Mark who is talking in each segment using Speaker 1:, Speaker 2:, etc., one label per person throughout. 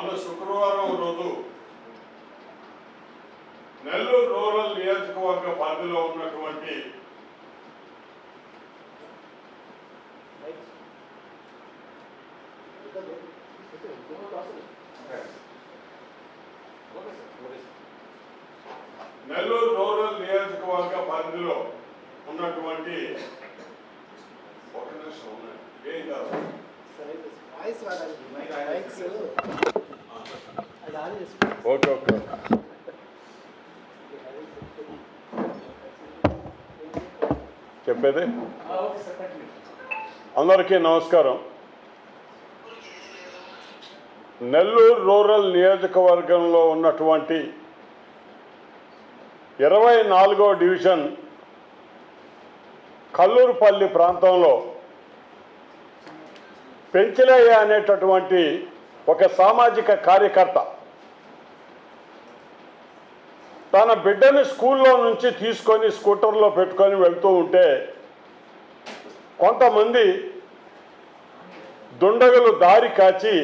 Speaker 1: మన శుక్రవారం రోజు నెల్లూరు రూరల్ నియోజకవర్గ పరిధిలో ఉన్నటువంటి నెల్లూరు రూరల్ నియోజకవర్గ పరిధిలో ఉన్నటువంటి ఒక నిమిషం ఉండండి. ఏం కాదు
Speaker 2: వాయిస్ రావడానికి మైక్స్ అది ఆన్ చేసుకో
Speaker 1: ఓకే ఓకే చెప్పేది? అందరికీ నమస్కారం. నెల్లూరు రూరల్ నియోజకవర్గంలో ఉన్నటువంటి ఇరవై నాలుగో డివిజన్ కల్లూరుపల్లి ప్రాంతంలో పెంచిలయ్య అనేటటువంటి ఒక సామాజిక కార్యకర్త తన బిడ్డని స్కూల్లో నుంచి తీసుకొని స్కూటర్లో పెట్టుకొని వెళ్తూ ఉంటే కొంతమంది దుండగులు దారి కాచి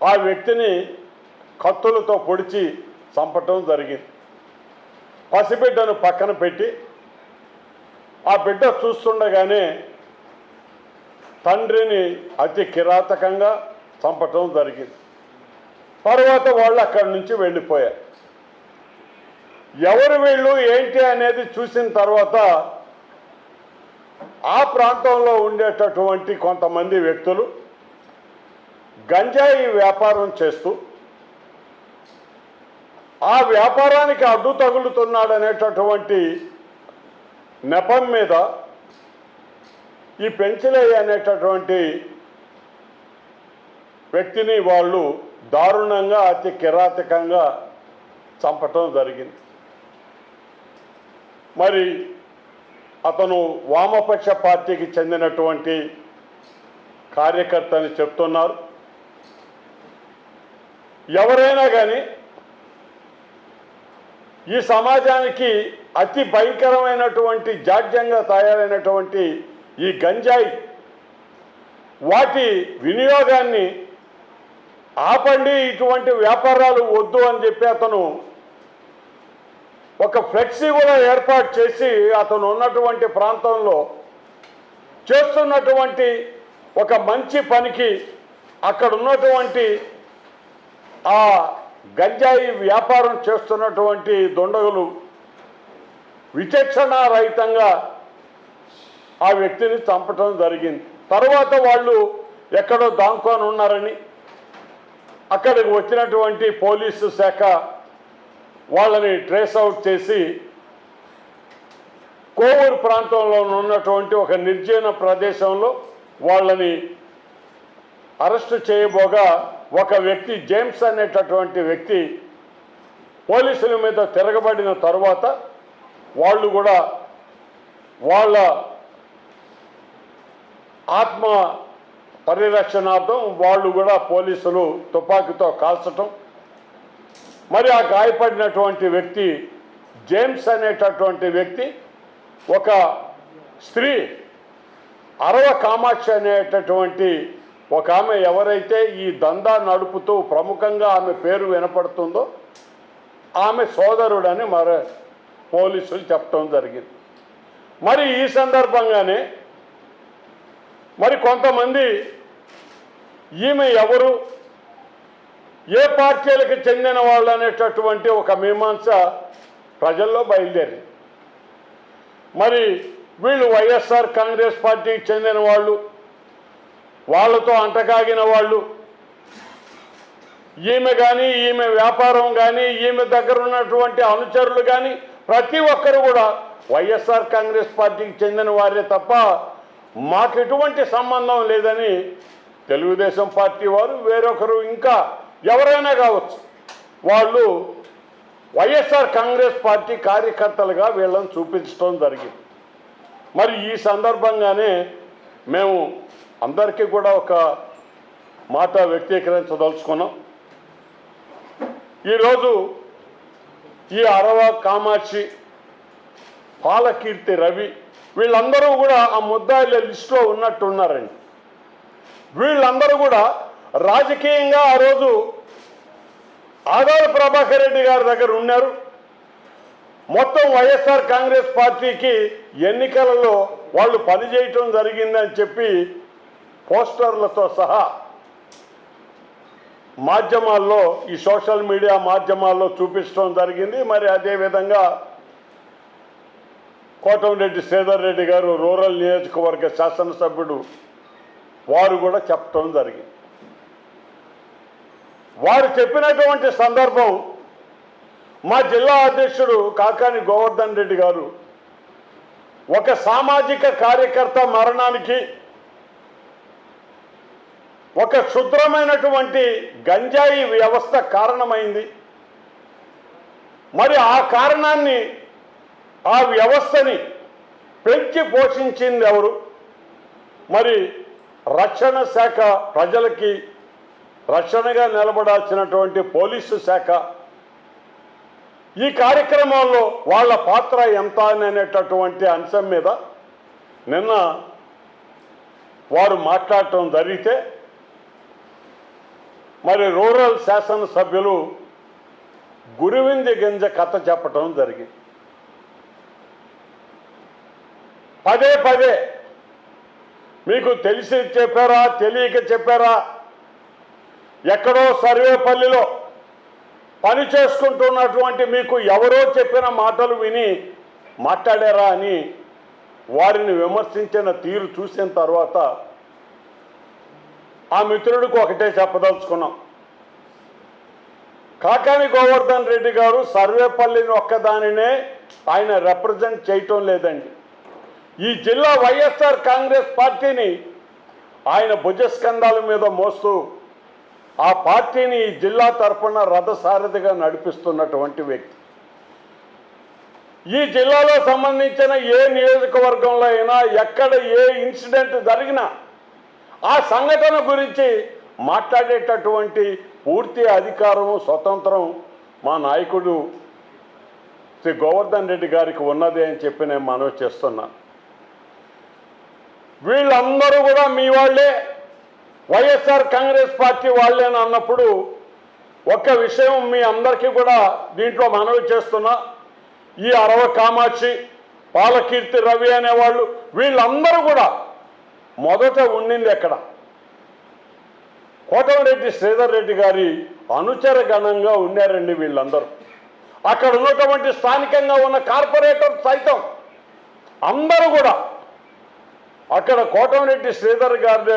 Speaker 1: ఆ వ్యక్తిని కత్తులతో పొడిచి చంపటం జరిగింది. పసిబిడ్డను పక్కన పెట్టి ఆ బిడ్డ చూస్తుండగానే తండ్రిని అతి కిరాతకంగా చంపటం జరిగింది. తర్వాత వాళ్ళు అక్కడి నుంచి వెళ్ళిపోయారు. ఎవరు వీళ్ళు ఏంటి అనేది చూసిన తర్వాత ఆ ప్రాంతంలో ఉండేటటువంటి కొంతమంది వ్యక్తులు గంజాయి వ్యాపారం చేస్తూ ఆ వ్యాపారానికి అడ్డు తగులుతున్నాడనేటటువంటి నెపం మీద ఈ పెంచలేయ అనేటటువంటి వ్యక్తిని వాళ్ళు దారుణంగా అతి కిరాతకంగా చంపటం జరిగింది. మరి అతను వామపక్ష పార్టీకి చెందినటువంటి కార్యకర్త అని చెప్తున్నారు. ఎవరైనా కానీ ఈ సమాజానికి అతి భయంకరమైనటువంటి జాడ్యంగా తయారైనటువంటి ఈ గంజాయి వాటి వినియోగాన్ని ఆపండి ఇటువంటి వ్యాపారాలు వద్దు అని చెప్పి అతను ఒక ఫ్లెక్సీ కూడా ఏర్పాటు చేసి అతను ఉన్నటువంటి ప్రాంతంలో చేస్తున్నటువంటి ఒక మంచి పనికి అక్కడ ఉన్నటువంటి ఆ గంజాయి వ్యాపారం చేస్తున్నటువంటి దొండగులు విచక్షణారహితంగా ఆ వ్యక్తిని చంపటం జరిగింది. తర్వాత వాళ్ళు ఎక్కడో దాంకొని ఉన్నారని అక్కడికి వచ్చినటువంటి పోలీసు శాఖ వాళ్ళని ట్రేస్ అవుట్ చేసి కోవూరు ప్రాంతంలో ఉన్నటువంటి ఒక నిర్జీన ప్రదేశంలో వాళ్ళని అరెస్టు చేయబోగా ఒక వ్యక్తి జేమ్స్ అనేటటువంటి వ్యక్తి పోలీసుల మీద తిరగబడిన తర్వాత వాళ్ళు కూడా వాళ్ళ ఆత్మ పరిరక్షణార్థం వాళ్ళు కూడా పోలీసులు తుపాకీతో కాల్చటం మరి ఆ గాయపడినటువంటి వ్యక్తి జేమ్స్ అనేటటువంటి వ్యక్తి ఒక స్త్రీ అరవ కామాక్షి అనేటటువంటి ఒక ఆమె ఎవరైతే ఈ దందా నడుపుతూ ప్రముఖంగా ఆమె పేరు వినపడుతుందో ఆమె సోదరుడని మరి పోలీసులు చెప్పడం జరిగింది. మరి ఈ సందర్భంగానే మరి కొంతమంది ఈమె ఎవరు ఏ పార్టీలకు చెందిన వాళ్ళు అనేటటువంటి ఒక మీమాంస ప్రజల్లో బయలుదేరింది. మరి వీళ్ళు వైఎస్ఆర్ కాంగ్రెస్ పార్టీకి చెందిన వాళ్ళు వాళ్ళతో అంటకాగిన వాళ్ళు ఈమె కానీ ఈమె వ్యాపారం కానీ ఈమె దగ్గర ఉన్నటువంటి అనుచరులు కానీ ప్రతి ఒక్కరు కూడా వైఎస్ఆర్ కాంగ్రెస్ పార్టీకి చెందిన వారే తప్ప మాకు ఎటువంటి సంబంధం లేదని తెలుగుదేశం పార్టీ వారు వేరొకరు ఇంకా ఎవరైనా కావచ్చు వాళ్ళు వైఎస్ఆర్ కాంగ్రెస్ పార్టీ కార్యకర్తలుగా వీళ్ళని చూపించడం జరిగింది. మరి ఈ సందర్భంగానే మేము అందరికీ కూడా ఒక మాట వ్యక్తీకరించదలుచుకున్నాం. ఈరోజు ఈ అరవ కామాక్షి పాలకీర్తి రవి వీళ్ళందరూ కూడా ఆ ముద్దాయిల లిస్టులో ఉన్నట్టున్నారండి. వీళ్ళందరూ కూడా రాజకీయంగా ఆ రోజు ఆదాల ప్రభాకర్ రెడ్డి గారి దగ్గర ఉన్నారు. మొత్తం వైఎస్ఆర్ కాంగ్రెస్ పార్టీకి ఎన్నికలలో వాళ్ళు పనిచేయటం జరిగిందని చెప్పి పోస్టర్లతో సహా మాధ్యమాల్లో ఈ సోషల్ మీడియా మాధ్యమాల్లో చూపించడం జరిగింది. మరి అదేవిధంగా కోటంరెడ్డి శ్రీధర్ రెడ్డి గారు రూరల్ నియోజకవర్గ శాసనసభ్యుడు వారు కూడా చెప్పడం జరిగింది. వారు చెప్పినటువంటి సందర్భం మా జిల్లా అధ్యక్షుడు కాకాని గోవర్ధన్ రెడ్డి గారు ఒక సామాజిక కార్యకర్త మరణానికి ఒక క్షుద్రమైనటువంటి గంజాయి వ్యవస్థ కారణమైంది. మరి ఆ కారణాన్ని ఆ వ్యవస్థని పెంచి పోషించింది ఎవరు? మరి రక్షణ శాఖ ప్రజలకి రక్షణగా నిలబడాల్సినటువంటి పోలీసు శాఖ ఈ కార్యక్రమంలో వాళ్ళ పాత్ర ఎంత అనేటటువంటి అంశం మీద నిన్న వారు మాట్లాడటం జరిగితే మరి రూరల్ శాసనసభ్యులు గురువింది గింజ కథ చెప్పటం జరిగింది. పదే పదే మీకు తెలిసి చెప్పారా తెలియక చెప్పారా ఎక్కడో సర్వేపల్లిలో పని చేసుకుంటున్నటువంటి మీకు ఎవరో చెప్పిన మాటలు విని మాట్లాడారా అని వారిని విమర్శించిన తీరు చూసిన తర్వాత ఆ మిత్రుడికి ఒకటే చెప్పదలుచుకున్నాం. కాకాని గోవర్ధన్ రెడ్డి గారు సర్వేపల్లిని ఒక్కదానినే ఆయన రిప్రజెంట్ చేయటం లేదండి. ఈ జిల్లా వైఎస్ఆర్ కాంగ్రెస్ పార్టీని ఆయన భుజస్కంధాల మీద మోస్తూ ఆ పార్టీని ఈ జిల్లా తరఫున రథసారథిగా నడిపిస్తున్నటువంటి వ్యక్తి. ఈ జిల్లాలో సంబంధించిన ఏ నియోజకవర్గంలో అయినా ఎక్కడ ఏ ఇన్సిడెంట్ జరిగినా ఆ సంఘటన గురించి మాట్లాడేటటువంటి పూర్తి అధికారము స్వతంత్రం మా నాయకుడు శ్రీ గోవర్ధన్ రెడ్డి గారికి ఉన్నది అని చెప్పి నేను మనవి చేస్తున్నాను. వీళ్ళందరూ కూడా మీ వాళ్ళే. వైఎస్ఆర్ కాంగ్రెస్ పార్టీ వాళ్ళేని అన్నప్పుడు ఒక్క విషయం మీ అందరికీ కూడా దీంట్లో మనవి చేస్తున్నా. ఈ అరవ కామాక్షి పాలకీర్తి రవి అనేవాళ్ళు వీళ్ళందరూ కూడా మొదట ఉండింది ఎక్కడ? కోటమిరెడ్డి శ్రీధర్ రెడ్డి గారి అనుచర గణంగా ఉన్నారండి వీళ్ళందరూ. అక్కడ ఉన్నటువంటి స్థానికంగా ఉన్న కార్పొరేటర్ సైతం అందరూ కూడా అక్కడ కోటమిరెడ్డి శ్రీధర్ గారి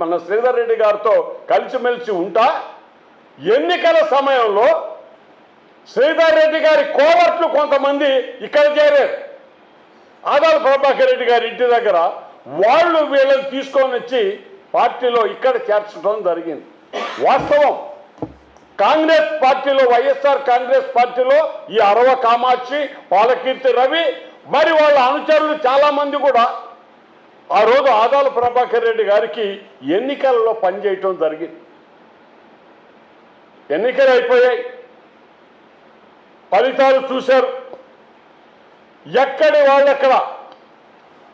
Speaker 1: మన శ్రీధర్ రెడ్డి గారితో కలిసిమెలిసి ఉంటా. ఎన్నికల సమయంలో శ్రీధర్ రెడ్డి గారి కోవర్ట్లు కొంతమంది ఇక్కడ చేరారు. ఆదాల ప్రభాకర్ రెడ్డి గారి ఇంటి దగ్గర వాళ్ళు వీళ్ళని తీసుకొని వచ్చి పార్టీలో ఇక్కడ చేర్చడం జరిగింది. వాస్తవం. కాంగ్రెస్ పార్టీలో వైఎస్ఆర్ కాంగ్రెస్ పార్టీలో ఈ అరవ కామాక్షి పాలకీర్తి రవి మరి వాళ్ళ అనుచరులు చాలామంది కూడా ఆ రోజు ఆదాల ప్రభాకర్ రెడ్డి గారికి ఎన్నికలలో పనిచేయటం జరిగింది. ఎన్నికలు అయిపోయాయి. ఫలితాలు చూశారు. ఎక్కడి వాళ్ళెక్కడ?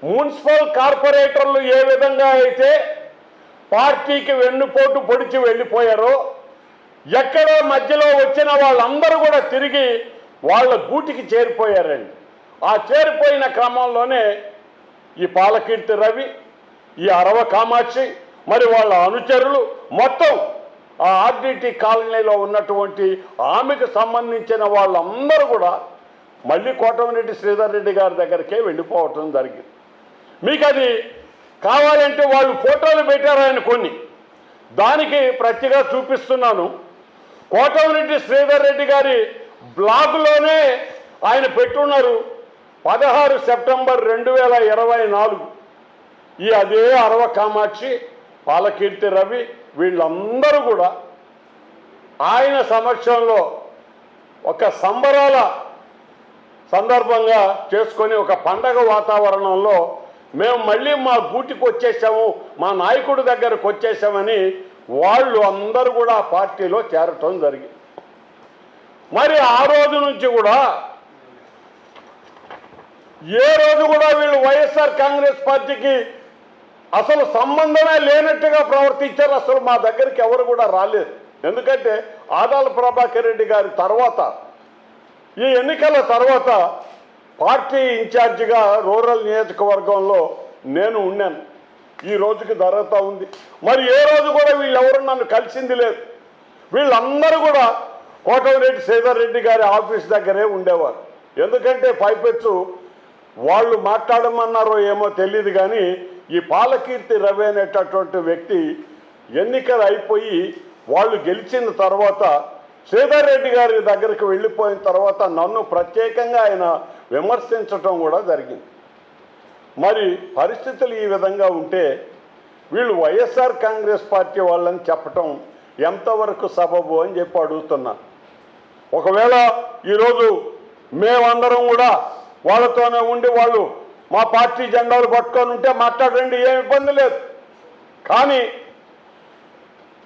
Speaker 1: మున్సిపల్ కార్పొరేటర్లు ఏ విధంగా అయితే పార్టీకి వెన్నుపోటు పొడిచి వెళ్ళిపోయారో ఎక్కడో మధ్యలో వచ్చిన వాళ్ళందరూ కూడా తిరిగి వాళ్ళ గూటికి చేరిపోయారండి. ఆ చేరిపోయిన క్రమంలోనే ఈ పాలకీర్తి రవి ఈ అరవ కామాక్షి మరి వాళ్ళ అనుచరులు మొత్తం ఆ ఆర్డిటి కాలనీలో ఉన్నటువంటి ఆమెకు సంబంధించిన వాళ్ళందరూ కూడా మళ్ళీ కోటమిరెడ్డి శ్రీధర్ రెడ్డి గారి దగ్గరికే వెళ్ళిపోవటం జరిగింది. మీకు అది కావాలంటే వాళ్ళు ఫోటోలు పెట్టారు ఆయన కొన్ని. దానికి ప్రతిగా చూపిస్తున్నాను. కోటమిరెడ్డి శ్రీధర్ రెడ్డి గారి బ్లాగులోనే ఆయన పెట్టున్నారు. పదహారు సెప్టెంబర్ రెండు వేల ఇరవై నాలుగు. ఈ అదే అరవ కామాక్షి పాలకీర్తి రవి వీళ్ళందరూ కూడా ఆయన సమక్షంలో ఒక సంబరాల సందర్భంగా చేసుకొని ఒక పండగ వాతావరణంలో మేము మళ్ళీ మా గూటికి వచ్చేసాము మా నాయకుడి దగ్గరకు వచ్చేసామని వాళ్ళు అందరూ కూడా పార్టీలో చేరటం జరిగింది. మరి ఆ రోజు నుంచి కూడా ఏ రోజు కూడా వీళ్ళు వైఎస్ఆర్ కాంగ్రెస్ పార్టీకి అసలు సంబంధమే లేనట్టుగా ప్రవర్తించారు. అసలు మా దగ్గరికి ఎవరు కూడా రాలేదు. ఎందుకంటే ఆదాల ప్రభాకర్ రెడ్డి గారి తర్వాత ఈ ఎన్నికల తర్వాత పార్టీ ఇన్ఛార్జిగా రూరల్ నియోజకవర్గంలో నేను ఉన్నాను. ఈ రోజుకి జరుగుతూ ఉంది. మరి ఏ రోజు కూడా వీళ్ళెవరు నన్ను కలిసింది లేదు. వీళ్ళందరూ కూడా కోటమిరెడ్డి శ్రీధర్ రెడ్డి గారి ఆఫీస్ దగ్గరే ఉండేవారు. ఎందుకంటే పైపెచ్చు వాళ్ళు మాట్లాడమన్నారో ఏమో తెలియదు కానీ ఈ పాలకీర్తి రవి అనేటటువంటి వ్యక్తి ఎన్నికలు అయిపోయి వాళ్ళు గెలిచిన తర్వాత శ్రీధర్రెడ్డి గారి దగ్గరికి వెళ్ళిపోయిన తర్వాత నన్ను ప్రత్యేకంగా ఆయన విమర్శించటం కూడా జరిగింది. మరి పరిస్థితులు ఈ విధంగా ఉంటే వీళ్ళు వైఎస్ఆర్ కాంగ్రెస్ పార్టీ వాళ్ళని చెప్పటం ఎంతవరకు సబబు అని చెప్పి అడుగుతున్నా. ఒకవేళ ఈరోజు మేమందరం కూడా వాళ్ళతోనే ఉండి వాళ్ళు మా పార్టీ జెండాలు పట్టుకొని ఉంటే మాట్లాడండి ఏం ఇబ్బంది లేదు. కానీ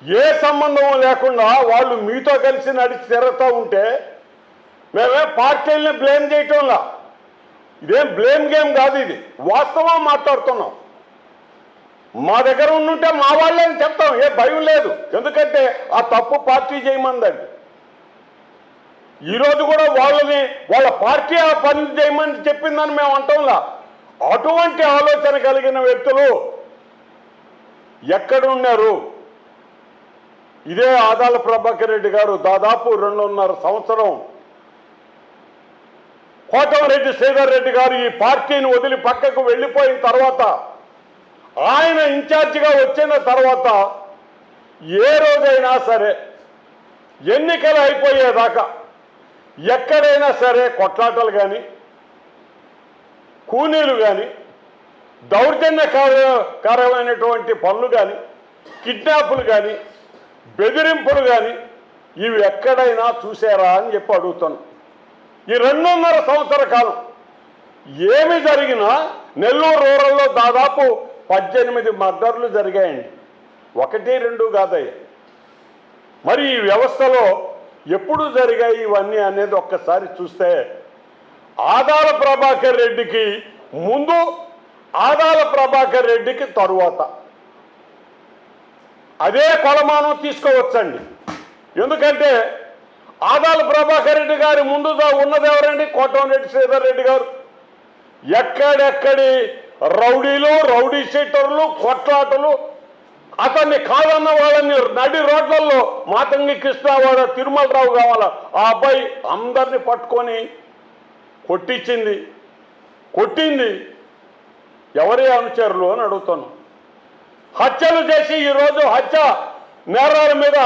Speaker 1: ఏ సంబంధం లేకుండా వాళ్ళు మీతో కలిసి నడిచి తిరుగుతూ ఉంటే మేమే పార్టీల్ని బ్లేమ్ చేయటంలా. ఇదేం బ్లేమ్ గేమ్ కాదు ఇది. వాస్తవం మాట్లాడుతున్నాం. మా దగ్గర ఉండుంటే మా వాళ్ళే అని చెప్తాం. ఏ భయం లేదు. ఎందుకంటే ఆ తప్పు పార్టీ చేయమందండి. ఈరోజు కూడా వాళ్ళని వాళ్ళ పార్టీ ఆ పని చేయమని చెప్పిందని మేము అంటాంలా. అటువంటి ఆలోచన కలిగిన వ్యక్తులు ఎక్కడున్నారు? ఇదే ఆదాల ప్రభాకర్ రెడ్డి గారు దాదాపు రెండున్నర సంవత్సరం కోటమరెడ్డి శ్రీధర్ రెడ్డి గారు ఈ పార్టీని వదిలి పక్కకు వెళ్ళిపోయిన తర్వాత ఆయన ఇన్ఛార్జిగా వచ్చిన తర్వాత ఏ రోజైనా సరే ఎన్నికలు అయిపోయేదాకా ఎక్కడైనా సరే కొట్లాటలు కానీ కూనీలు కానీ దౌర్జన్యకారమైనటువంటి పనులు కానీ కిడ్నాపులు కానీ బెదిరింపులు కానీ ఇవి ఎక్కడైనా చూసారా అని చెప్పి అడుగుతాను. ఈ రెండున్నర సంవత్సర కాలం ఏమి జరిగినా నెల్లూరు రూరల్లో దాదాపు పద్దెనిమిది మర్డర్లు జరిగాయండి. ఒకటి రెండు కాదయ్య. మరి ఈ వ్యవస్థలో ఎప్పుడు జరిగాయి ఇవన్నీ అనేది ఒక్కసారి చూస్తే ఆదాల ప్రభాకర్ రెడ్డికి ముందు ఆదాల ప్రభాకర్ రెడ్డికి తరువాత. అదే కొలమానం తీసుకోవచ్చండి. ఎందుకంటే ఆదాల ప్రభాకర్ రెడ్డి గారి ముందు ఉన్నది ఎవరండి? కోటంరెడ్డి శ్రీధర్ రెడ్డి గారు. ఎక్కడెక్కడి రౌడీలు రౌడీ షీటర్లు కొట్లాటలు అతన్ని కాదన్న వాళ్ళని నడి రోడ్లలో మాతంగి కృష్ణవాడ తిరుమలరావు కావాల? ఆ అబ్బాయి అందరిని పట్టుకొని కొట్టించింది. కొట్టింది. ఎవరి అనుచరులు అని అడుగుతాను. హత్యలు చేసి ఈరోజు హత్య నేరాల మీద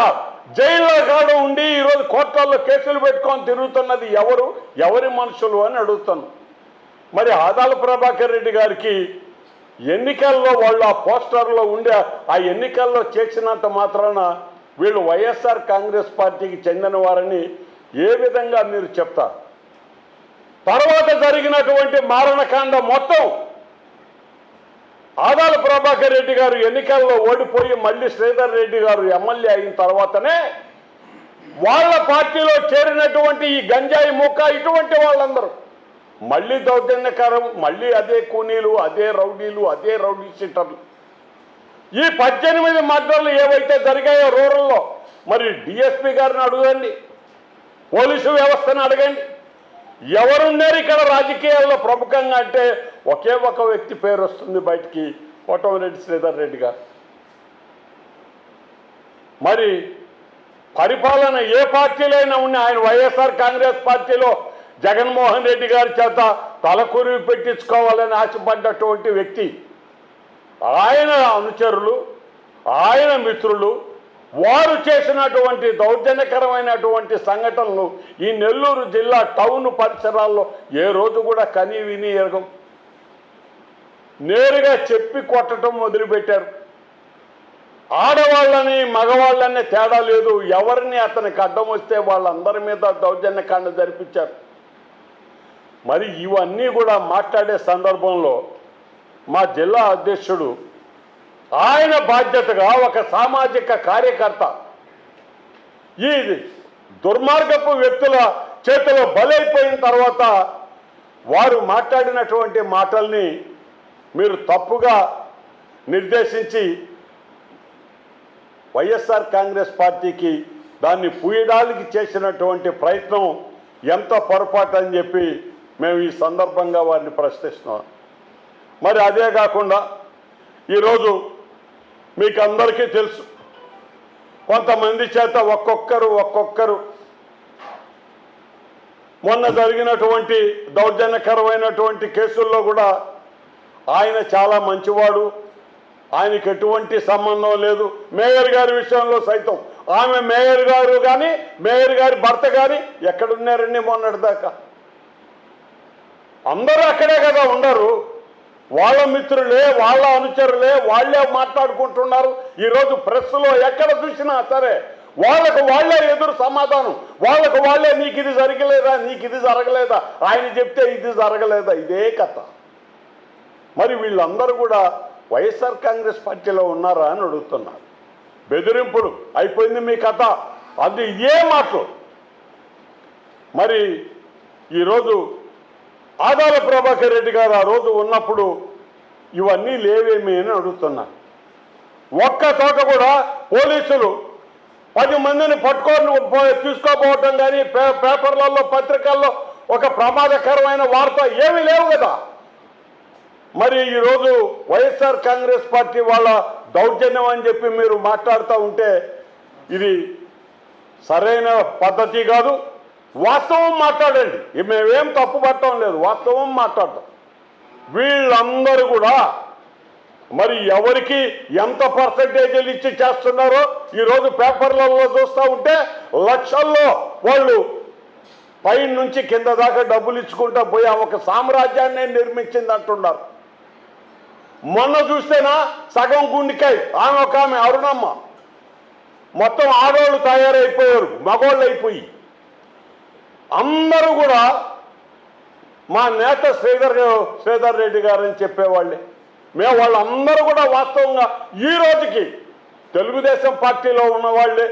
Speaker 1: జైల్లో కాడ ఉండి ఈరోజు కోర్టుల్లో కేసులు పెట్టుకొని తిరుగుతున్నది ఎవరు? ఎవరి మనుషులు అని అడుగుతాను. మరి ఆదాల ప్రభాకర్ రెడ్డి గారికి ఎన్నికల్లో వాళ్ళు ఆ పోస్టర్లో ఉండే ఆ ఎన్నికల్లో చేసినంత మాత్రాన వీళ్ళు వైఎస్ఆర్ కాంగ్రెస్ పార్టీకి చెందిన వారని ఏ విధంగా మీరు చెప్తారు? తర్వాత జరిగినటువంటి మారణకాండ మొత్తం ఆదాల ప్రభాకర్ రెడ్డి గారు ఎన్నికల్లో ఓడిపోయి మళ్ళీ శ్రీధర్ రెడ్డి గారు ఎమ్మెల్యే అయిన తర్వాతనే వాళ్ళ పార్టీలో చేరినటువంటి ఈ గంజాయి ముక్క ఇటువంటి వాళ్ళందరూ మళ్ళీ దౌర్జన్యకరం మళ్ళీ అదే కూనీలు అదే రౌడీలు అదే రౌడీ షీటర్లు ఈ పద్దెనిమిది మర్డర్లు ఏవైతే జరిగాయో రూరల్లో మరి డిఎస్పి గారిని అడగండి పోలీసు వ్యవస్థను అడగండి. ఎవరున్నారు ఇక్కడ రాజకీయాల్లో ప్రముఖంగా అంటే ఒకే ఒక వ్యక్తి పేరు వస్తుంది బయటికి కోటమిరెడ్డి శ్రీధర్ రెడ్డి గారు. మరి పరిపాలన ఏ పార్టీలైనా ఉన్న ఆయన వైఎస్ఆర్ కాంగ్రెస్ పార్టీలో జగన్మోహన్ రెడ్డి గారి చేత తలకొరివి పెట్టించుకోవాలని ఆశపడ్డటువంటి వ్యక్తి ఆయన అనుచరులు ఆయన మిత్రులు వారు చేసినటువంటి దౌర్జన్యకరమైనటువంటి సంఘటనలు ఈ నెల్లూరు జిల్లా టౌన్ పరిసరాల్లో ఏ రోజు కూడా కని విని ఎరగం నేరుగా చెప్పి కొట్టడం మొదలుపెట్టారు. ఆడవాళ్ళని మగవాళ్ళని తేడా లేదు. ఎవరిని అతనికి అడ్డం వస్తే వాళ్ళందరి మీద దౌర్జన్యకాండ జరిపించారు. మరి ఇవన్నీ కూడా మాట్లాడే సందర్భంలో మా జిల్లా అధ్యక్షుడు ఆయన బాధ్యతగా ఒక సామాజిక కార్యకర్త ఈ దుర్మార్గపు వ్యక్తుల చేతిలో బలైపోయిన తర్వాత వారు మాట్లాడినటువంటి మాటల్ని మీరు తప్పుగా నిర్దేశించి వైఎస్ఆర్ కాంగ్రెస్ పార్టీకి దాన్ని పూయడానికి చేసినటువంటి ప్రయత్నం ఎంత పొరపాటు అని చెప్పి మేము ఈ సందర్భంగా వారిని ప్రశ్నిస్తున్నాం. మరి అదే కాకుండా ఈరోజు మీకు అందరికీ తెలుసు కొంతమంది చేత ఒక్కొక్కరు ఒక్కొక్కరు మొన్న జరిగినటువంటి దౌర్జన్యకరమైనటువంటి కేసుల్లో కూడా ఆయన చాలా మంచివాడు ఆయనకి ఎటువంటి సంబంధం లేదు. మేయర్ గారి విషయంలో సైతం ఆమె మేయర్ గారు కానీ మేయర్ గారి భర్త కానీ ఎక్కడున్నారండి మొన్నటిదాకా అందరూ అక్కడే కదా ఉండరు. వాళ్ళ మిత్రులే వాళ్ళ అనుచరులే వాళ్ళే మాట్లాడుకుంటున్నారు. ఈరోజు ప్రెస్లో ఎక్కడ చూసినా సరే వాళ్ళకు వాళ్ళే ఎదురు సమాధానం. వాళ్ళకు వాళ్ళే నీకు ఇది జరగలేదా నీకు ఇది జరగలేదా ఆయన చెప్తే ఇది జరగలేదా ఇదే కథ. మరి వీళ్ళందరూ కూడా వైఎస్ఆర్ కాంగ్రెస్ పార్టీలో ఉన్నారా అని అడుగుతున్నారు. బెదిరింపులు అయిపోయింది మీ కథ. అది ఇదే మాటలు? మరి ఈరోజు ఆదాల ప్రభాకర్ రెడ్డి గారు ఆ రోజు ఉన్నప్పుడు ఇవన్నీ లేవేమి అని అడుగుతున్నారు ఒక్క చోట కూడా పోలీసులు పది మందిని పట్టుకొని తీసుకోపోవటం కానీ పే- పేపర్లలో పత్రికల్లో ఒక ప్రమాదకరమైన వార్త ఏమీ లేవు కదా. మరి ఈరోజు వైఎస్ఆర్ కాంగ్రెస్ పార్టీ వాళ్ళ దౌర్జన్యం అని చెప్పి మీరు మాట్లాడుతూ ఉంటే ఇది సరైన పద్ధతి కాదు. వాస్తవం మాట్లాడండి. మేమేం తప్పు పట్టడం లేదు వాస్తవం మాట్లాడటం వీళ్ళందరూ కూడా మరి ఎవరికి ఎంత పర్సంటేజీలు ఇచ్చి చేస్తున్నారో ఈరోజు పేపర్లలో చూస్తూ ఉంటే లక్షల్లో వాళ్ళు పై నుంచి కింద దాకా డబ్బులు ఇచ్చుకుంటా పోయి ఆ ఒక సామ్రాజ్యాన్ని నిర్మించింది అంటున్నారు మొన్న చూస్తేనా సగం గుండికాయ ఆమె ఒక ఆమె అరుణమ్మ. మొత్తం ఆడవాళ్ళు తయారైపోయారు మగవాళ్ళు అయిపోయి అందరూ కూడా మా నేత శ్రీధర్ శ్రీధర్ రెడ్డి గారని చెప్పేవాళ్ళే. మేము వాళ్ళందరూ కూడా వాస్తవంగా ఈ రోజుకి తెలుగుదేశం పార్టీలో ఉన్నవాళ్ళే.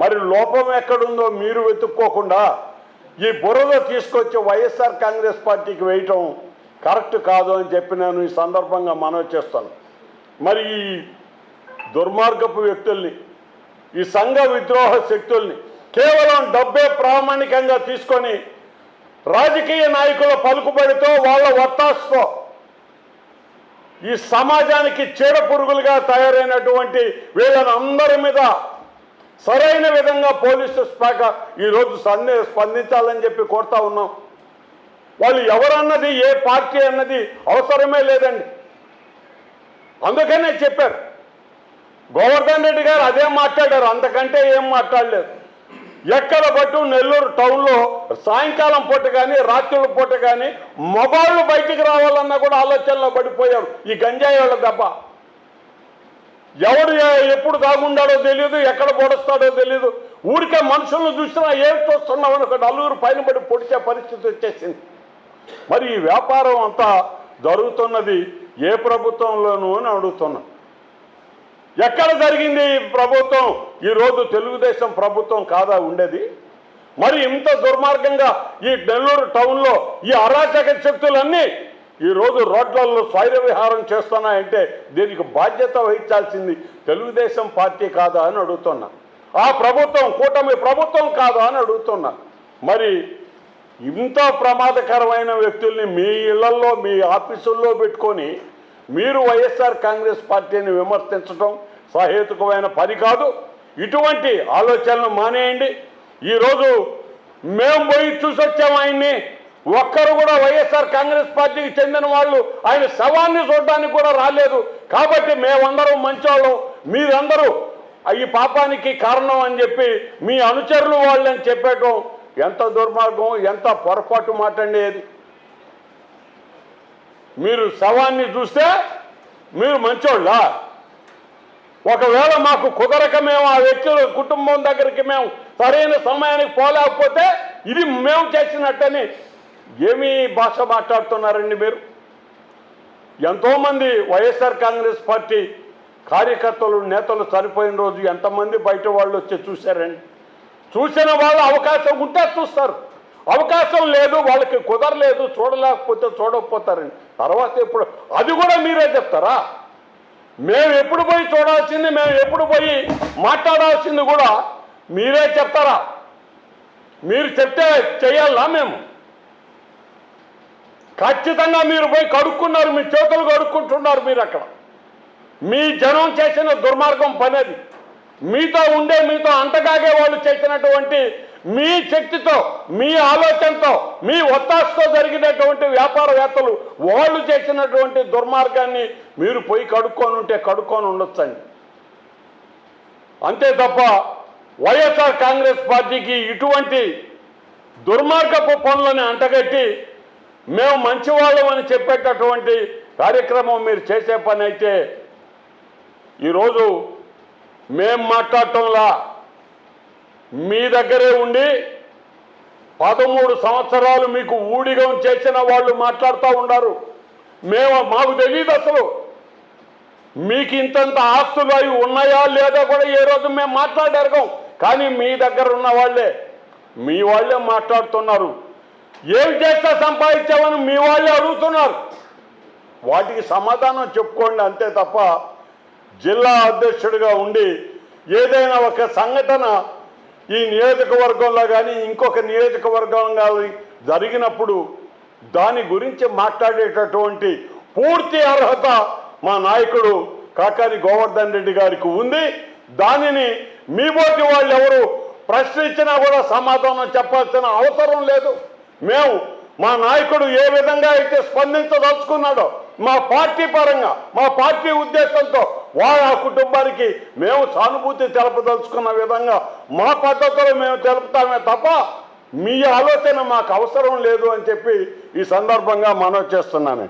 Speaker 1: మరి లోపం ఎక్కడుందో మీరు వెతుక్కోకుండా ఈ బురద తీసుకొచ్చి వైఎస్ఆర్ కాంగ్రెస్ పార్టీకి వేయటం కరెక్ట్ కాదు అని చెప్పి నేను ఈ సందర్భంగా మనవి చేస్తాను. మరి ఈ దుర్మార్గపు వ్యక్తుల్ని ఈ సంఘ విద్రోహ శక్తుల్ని కేవలం డబ్బే ప్రామాణికంగా తీసుకొని రాజకీయ నాయకుల పలుకుబడితో వాళ్ళ వత్తాసుతో ఈ సమాజానికి చీడ పురుగులుగా తయారైనటువంటి వీళ్ళని అందరి మీద సరైన విధంగా పోలీసు శాఖ ఈరోజు సందే స్పందించాలని చెప్పి కోరుతా ఉన్నాం. వాళ్ళు ఎవరన్నది ఏ పార్టీ అన్నది అవసరమే లేదండి. అందుకనే చెప్పారు. గోవర్ధన్ రెడ్డి గారు అదే మాట్లాడారు అంతకంటే ఏం మాట్లాడలేదు. ఎక్కడ పట్టు నెల్లూరు టౌన్లో సాయంకాలం పూట కానీ రాత్రుల పూట కానీ మొబైల్ బయటికి రావాలన్నా కూడా ఆలోచనలో పడిపోయారు ఈ గంజాయి వాళ్ళ దెబ్బ ఎవడు ఎప్పుడు దాగుండాడో తెలియదు ఎక్కడ పొడుస్తాడో తెలియదు ఊరికే మనుషులను చూసినా ఏం చూస్తున్నామని ఒక నలుగురు పైన పడి పొడిచే పరిస్థితి వచ్చేసింది. మరి ఈ వ్యాపారం అంతా జరుగుతున్నది ఏ ప్రభుత్వంలోనూ అని అడుగుతున్నాను ఎక్కడ జరిగింది ప్రభుత్వం? ఈరోజు తెలుగుదేశం ప్రభుత్వం కాదా ఉండేది? మరి ఇంత దుర్మార్గంగా ఈ నెల్లూరు టౌన్లో ఈ అరాచక శక్తులన్నీ ఈరోజు రోడ్లలో స్వైర విహారం చేస్తున్నాయంటే దీనికి బాధ్యత వహించాల్సింది తెలుగుదేశం పార్టీ కాదా అని అడుగుతున్నా. ఆ ప్రభుత్వం కూటమి ప్రభుత్వం కాదా అని అడుగుతున్నా. మరి ఇంత ప్రమాదకరమైన వ్యక్తుల్ని మీ ఇళ్ళలో మీ ఆఫీసుల్లో పెట్టుకొని మీరు వైఎస్ఆర్ కాంగ్రెస్ పార్టీని విమర్శించడం సహేతుకమైన పని కాదు. ఇటువంటి ఆలోచనలు మానేయండి. ఈరోజు మేము పోయి చూసొచ్చాము ఆయన్ని. ఒక్కరు కూడా వైఎస్ఆర్ కాంగ్రెస్ పార్టీకి చెందిన వాళ్ళు ఆయన శవాన్ని చూడడానికి కూడా రాలేదు. కాబట్టి మేమందరం మంచోళ్ళం. మీరందరూ ఈ పాపానికి కారణం అని చెప్పి మీ అనుచరులు వాళ్ళని చెప్పేయటం ఎంత దుర్మార్గం ఎంత పొరపాటు మాట అండి మీరు శవాన్ని చూస్తే మీరు మంచోళ్ళా? ఒకవేళ మాకు కుదరక మేము ఆ వ్యక్తుల కుటుంబం దగ్గరికి మేము సరైన సమయానికి పోలేకపోతే ఇది మేము చేసినట్టని ఏమీ భాష మాట్లాడుతున్నారండి మీరు? ఎంతోమంది వైఎస్ఆర్ కాంగ్రెస్ పార్టీ కార్యకర్తలు నేతలు చనిపోయిన రోజు ఎంతమంది బయట వాళ్ళు వచ్చి చూశారండి? చూసిన వాళ్ళు అవకాశం ఉంటే చూస్తారు. అవకాశం లేదు వాళ్ళకి కుదరలేదు చూడలేకపోతే చూడకపోతారని. తర్వాత ఇప్పుడు అది కూడా మీరే చెప్తారా? మేము ఎప్పుడు పోయి చూడాల్సింది మేము ఎప్పుడు పోయి మాట్లాడాల్సింది కూడా మీరే చెప్తారా? మీరు చెప్తే చేయాలా మేము? ఖచ్చితంగా మీరు పోయి కడుక్కున్నారు మీ చేతులు కడుక్కుంటున్నారు మీరు అక్కడ. మీ జనం చేసిన దుర్మార్గం పని మీతో ఉండే మీతో అంటగాగే వాళ్ళు చేసినటువంటి మీ శక్తితో మీ ఆలోచనతో మీ ఒత్తాసుతో జరిగినటువంటి వ్యాపారవేత్తలు వాళ్ళు చేసినటువంటి దుర్మార్గాన్ని మీరు పోయి కడుక్కొని ఉంటే కడుక్కొని ఉండొచ్చండి. అంతే తప్ప వైఎస్ఆర్ కాంగ్రెస్ పార్టీకి ఇటువంటి దుర్మార్గపు పనులను అంటగట్టి మేము మంచివాళ్ళం అని చెప్పేటటువంటి కార్యక్రమం మీరు చేసే పని అయితే ఈరోజు మేం మాట్లాడటంలా మీ దగ్గరే ఉండి పదమూడు సంవత్సరాలు మీకు ఊడిగం చేసిన వాళ్ళు మాట్లాడుతూ ఉన్నారు మేము మాకు తెలియదు అసలు. మీకు ఇంతంత ఆస్తులు అవి ఉన్నాయా లేదా కూడా ఏ రోజు మేము మాట్లాడగం. కానీ మీ దగ్గర ఉన్న వాళ్ళే మీ వాళ్ళే మాట్లాడుతున్నారు. ఏం చేస్తే సంపాదించామని మీ వాళ్ళే అడుగుతున్నారు. వాటికి సమాధానం చెప్పుకోండి అంతే తప్ప జిల్లా అధ్యక్షుడిగా ఉండి ఏదైనా ఒక సంఘటన ఈ నియోజకవర్గంలో కానీ ఇంకొక నియోజకవర్గం కానీ జరిగినప్పుడు దాని గురించి మాట్లాడేటటువంటి పూర్తి అర్హత మా నాయకుడు కాకాని గోవర్ధన్ రెడ్డి గారికి ఉంది. దానిని మీ బోటి వాళ్ళు ఎవరు ప్రశ్నించినా కూడా సమాధానం చెప్పాల్సిన అవసరం లేదు. మేము మా నాయకుడు ఏ విధంగా అయితే స్పందించదలుచుకున్నాడో మా పార్టీ పరంగా మా పార్టీ ఉద్దేశంతో వారు ఆ కుటుంబానికి మేము సానుభూతి తెలపదలుచుకున్న విధంగా మా పద్ధతిలో మేము తెలుపుతామే తప్ప మీ ఆలోచన మాకు అవసరం లేదు అని చెప్పి ఈ సందర్భంగా మనవి చేస్తున్నాను.